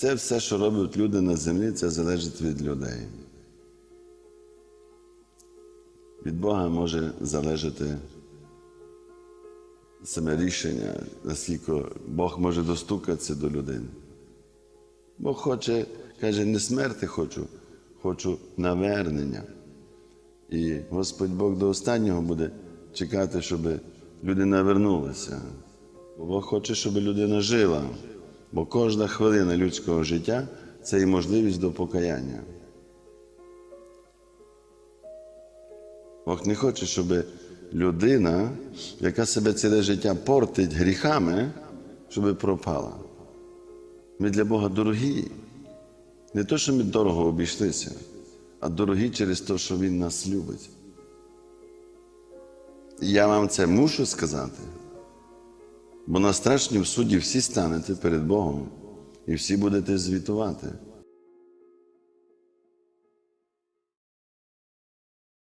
Це все, що роблять люди на землі, це залежить від людей. Від Бога може залежати саме рішення, наскільки Бог може достукатися до людини. Бог хоче, каже, не смерти хочу, хочу навернення. І Господь Бог до останнього буде чекати, щоб людина вернулася. Бог хоче, щоб людина жила. Бо кожна хвилина людського життя це і можливість до покаяння. Бог не хоче, щоб людина, яка себе ціле життя портить гріхами, щоб пропала. Ми для Бога дорогі. Не то, що ми дорого обійшлися, а дорогі через те, що Він нас любить. І я вам це мушу сказати, бо на страшнім суді всі станете перед Богом і всі будете звітувати.